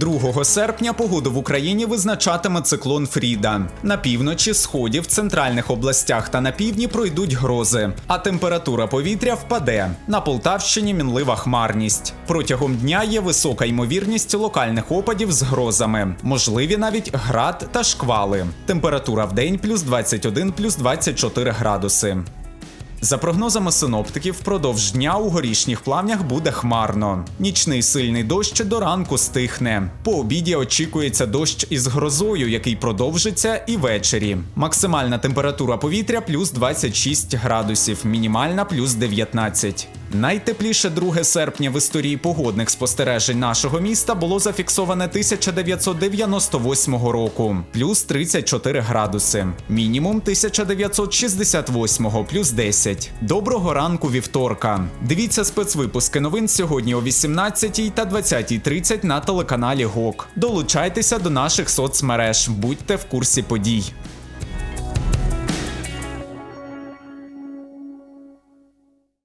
2 серпня погоду в Україні визначатиме циклон Фріда. На півночі, сході, в центральних областях та на півдні пройдуть грози, а температура повітря впаде. На Полтавщині мінлива хмарність. Протягом дня є висока ймовірність локальних опадів з грозами, можливі навіть град та шквали. Температура в день плюс 21, плюс 24 градуси. За прогнозами синоптиків, впродовж дня у горішніх плавнях буде хмарно. Нічний сильний дощ до ранку стихне. По обіді очікується дощ із грозою, який продовжиться і ввечері. Максимальна температура повітря плюс 26 градусів, мінімальна плюс 19. Найтепліше 2 серпня в історії погодних спостережень нашого міста було зафіксоване 1998 року, плюс 34 градуси. Мінімум 1968 плюс 10. Доброго ранку вівторка. Дивіться спецвипуски новин сьогодні о 18 та 20.30 на телеканалі ГОК. Долучайтеся до наших соцмереж, будьте в курсі подій.